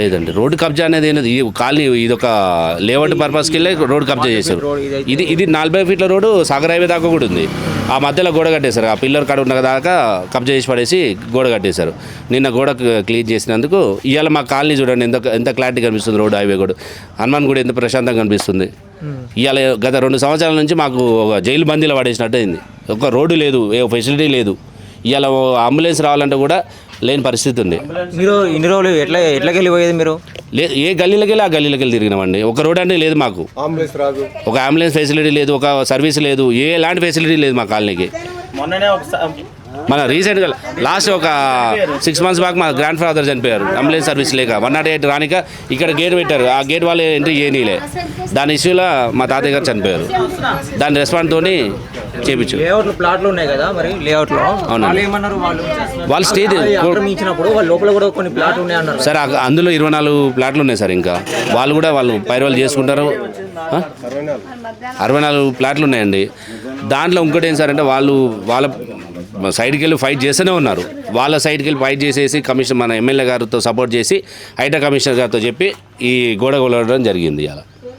లేదండి. రోడ్డు కబ్జా అనేది ఏంది? ఈ కాలనీ ఇది ఒక లేఅవుట్ పర్పస్కి వెళ్ళి రోడ్డు కబ్జా చేశారు. ఇది ఇది నలభై ఫీట్ల రోడ్డు సాగర్ హైవే దాకా కూడా ఉంది. ఆ మధ్యలో గోడ కట్టేశారు. ఆ పిల్లర్ కాడ ఉన్న దాకా కబ్జా చేసి పడేసి గోడ కట్టేశారు. నిన్న గోడ క్లీన్ చేసినందుకు ఇవాళ మా కాలనీ చూడండి ఎంత ఎంత క్లారిటీ కనిపిస్తుంది రోడ్డు హైవే కూడా. హనుమాన్ కూడా ఎంత ప్రశాంతంగా కనిపిస్తుంది. ఇవాళ గత రెండు సంవత్సరాల నుంచి మాకు ఒక జైలు బందీలో పడేసినట్టు అయింది. ఒక రోడ్డు లేదు ఏ ఫెసిలిటీ లేదు. ఇవాళ అంబులెన్స్ రావాలంటే కూడా లేని పరిస్థితి ఉంది. మీరు ఇన్ని రోజులు ఎట్లా ఎట్లకి వెళ్ళిపోయేది మీరు? లే ఏ గల్లీలకి వెళ్ళి ఆ గల్లీలకి వెళ్ళి తిరిగినామండి. ఒక రోడ్ అంటే లేదు మాకు. అంబులెన్స్ రాదు. ఒక అంబులెన్స్ ఫెసిలిటీ లేదు ఒక సర్వీస్ లేదు ఏ ఎలాంటి ఫెసిలిటీ లేదు మా కాలనీకి. మొన్ననే ఒకసారి మన రీసెంట్గా లాస్ట్ ఒక సిక్స్ మంత్స్ బ్యాక్ మా గ్రాండ్ ఫాదర్ చనిపోయారు. అంబులెన్స్ సర్వీస్ లేక. వన్ నాట్ ఎయిట్ రానిక ఇక్కడ గేట్ పెట్టారు. ఆ గేట్ వాళ్ళు ఎంట్రీ చేయనీలే. దాని ఇష్యూలో మా తాతయ్య గారు చనిపోయారు. దాని రెస్పాండ్ తోని చేపించు లేఅవుట్లు ప్లాట్లు ఉన్నాయి కదా మరి లేఅవుట్లో? అవునండి. వాళ్ళు ఏమన్నారు? వాళ్ళు వాళ్ళు స్టేజ్ అది ఆక్రమించినప్పుడు వాళ్ళ లోపల కూడా కొన్ని ప్లాట్లు ఉన్నాయి అన్నారు. సార్ అందులో ఇరవై నాలుగు ప్లాట్లు ఉన్నాయి సార్ ఇంకా. వాళ్ళు కూడా వాళ్ళు పైరవాళ్ళు చేసుకుంటారు. ఆ? అరవై నాలుగు ప్లాట్లు ఉన్నాయండి. దాంట్లో ఇంకోటి ఏం సార్ అంటే వాళ్ళు వాళ్ళ సైడ్కి వెళ్ళి ఫైట్ చేస్తూనే ఉన్నారు. వాళ్ళ సైడ్కి వెళ్ళి ఫైట్ చేసేసి కమిషన్ మన ఎమ్మెల్యే గారితో సపోర్ట్ చేసి ఐటా కమిషనర్ గారితో చెప్పి ఈ గోడ కొలవడం జరిగింది ఇలా